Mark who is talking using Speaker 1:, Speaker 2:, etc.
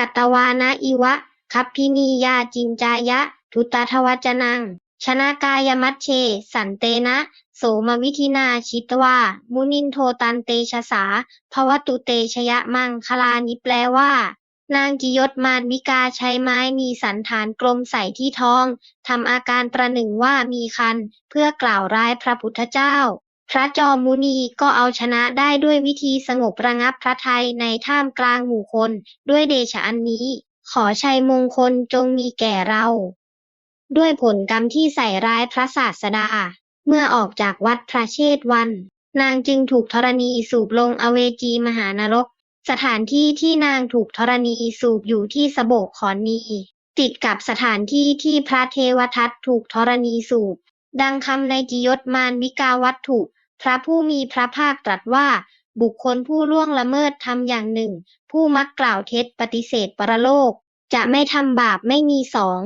Speaker 1: กัตวานะอิวะ คัพพินียาจินจายะ ทุตทวัจนัง ชนากายมัชเช สันเตนะ โสมวิธินาชิตวา มุนินโทตันเตชะสาภวตุเตชยะมังคลานิแปลว่า นางกิยศมารวิกาใช้ไม้มีสันฐานกลมใส่ที่ท้อง ทำอาการประหนึ่งว่ามีคัน เพื่อกล่าวร้ายพระพุทธเจ้า พระจอมมุนีก็เอาชนะได้ด้วยวิธีสงบระงับพระทัยในท่ามกลางหมู่คน ด้วยเดชะอันนี้ ขอชัยมงคลจงมีแก่เรา ด้วยผลกรรมที่ใส่ร้ายพระศาสดา เมื่อออกจากวัดพระเชษฐวัน นางจึงถูกธรณีสูบลงอเวจีมหานรก สถานที่ที่นางถูกธรณีสูบอยู่ที่สะโบกขอนนีติดกับสถานที่ที่พระเทวทัตถูกธรณีสูบ ดังคำในกิยศมารวิกาวัตถุ พระผู้มีพระภาคตรัสว่า บุคคลผู้ล่วงละเมิดทำอย่างหนึ่ง ผู้มักกล่าวเท็จปฏิเสธปรโลก จะไม่ทำบาปไม่มีสอง